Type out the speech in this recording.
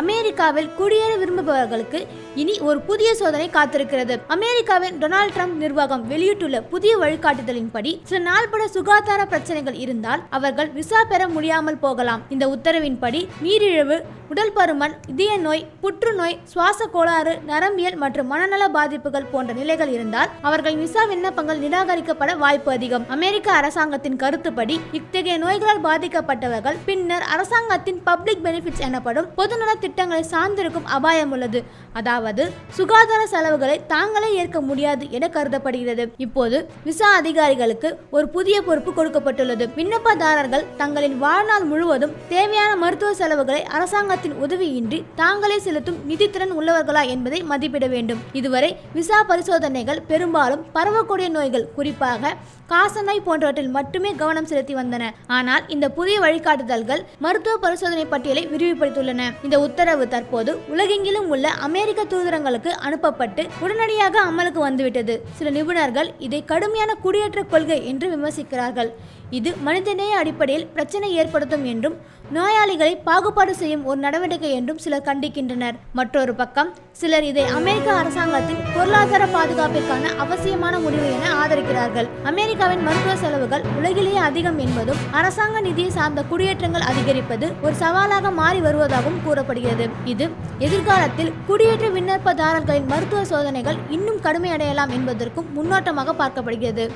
அமெரிக்காவில் குடியேற விரும்புபவர்களுக்கு இனி ஒரு புதிய சோதனை காத்திருக்கிறது. அமெரிக்காவின் டொனால்ட் ட்ரம்ப் நிர்வாகம் வெளியிட்டுள்ள புதிய வழிகாட்டுதலின்படி சில நாள்பட சுகாதார பிரச்சனைகள் இருந்தால் அவர்கள் விசா பெற முடியாமல் போகலாம். இந்த உத்தரவின்படி நீரிழிவு உடல் பருமன் இதய நோய் புற்றுநோய் சுவாச கோளாறு நரம்பியல் மற்றும் மனநல பாதிப்புகள் போன்ற நிலைகள் இருந்தால் அவர்கள் விசா விண்ணப்பங்கள் நிராகரிக்கப்பட வாய்ப்பு அதிகம். அமெரிக்க அரசாங்கத்தின் கருத்துப்படி இத்தகைய நோய்களால் பாதிக்கப்பட்டவர்கள் பின்னர் அரசாங்கத்தின் பப்ளிக் பெனிஃபிட்ஸ் எனப்படும் பொதுநல திட்டங்களை சார்ந்திருக்கும் அபாயம் உள்ளது. அதாவது சுகாதார செலவுகளை தாங்களே ஏற்க முடியாது என கருதப்படுகிறது. இப்போது விசா அதிகாரிகளுக்கு ஒரு புதிய பொறுப்பு கொடுக்கப்பட்டுள்ளது. விண்ணப்பதாரர்கள் தங்களின் வாழ்நாள் முழுவதும் தேவையான மருத்துவ செலவுகளை அரசாங்க நிறுவனத்தின் உதவியின்றி தாங்களே செலுத்தும் நிதித்திறன் உள்ளவர்களா என்பதை மதிப்பிட வேண்டும். இதுவரை விசா பரிசோதனைகள் பெரும்பாலும் பரவக்கூடிய நோய்கள் குறிப்பாக காசநோய் போன்றவற்றில் மட்டுமே கவனம் செலுத்தி வந்தன. ஆனால் இந்த புதிய வழிகாட்டுதல்கள் மருத்துவ பரிசோதனை பட்டியலை விரிவுபடுத்தியுள்ளன. இந்த உத்தரவு தற்போது உலகெங்கிலும் உள்ள அமெரிக்க தூதரங்களுக்கு அனுப்பப்பட்டு உடனடியாக அமலுக்கு வந்துவிட்டது. சில நிபுணர்கள் இதை கடுமையான குடியேற்ற கொள்கை என்று விமர்சிக்கிறார்கள். இது மனிதநேய அடிப்படையில் பிரச்சனை ஏற்படுத்தும் என்றும் நோயாளிகளை பாகுபாடு செய்யும் ஒரு நடவடிக்கை என்றும் சிலர் கண்டிக்கின்றனர். மற்றொரு பக்கம் சிலர் இதை அமெரிக்க அரசாங்கத்தின் பொருளாதார பாதுகாப்பிற்கான அவசியமான முடிவு என ஆதரிக்கிறார்கள். அமெரிக்காவின் மருத்துவ செலவுகள் உலகிலேயே அதிகம் என்பதும் அரசாங்க நிதியை சார்ந்த குடியேற்றங்கள் அதிகரிப்பது ஒரு சவாலாக மாறி வருவதாகவும் கூறப்படுகிறது. இது எதிர்காலத்தில் குடியேற்ற விண்ணப்பதாரர்களின் மருத்துவ சோதனைகள் இன்னும் கடுமையடையலாம் என்பதற்கும் முன்னோட்டமாக பார்க்கப்படுகிறது.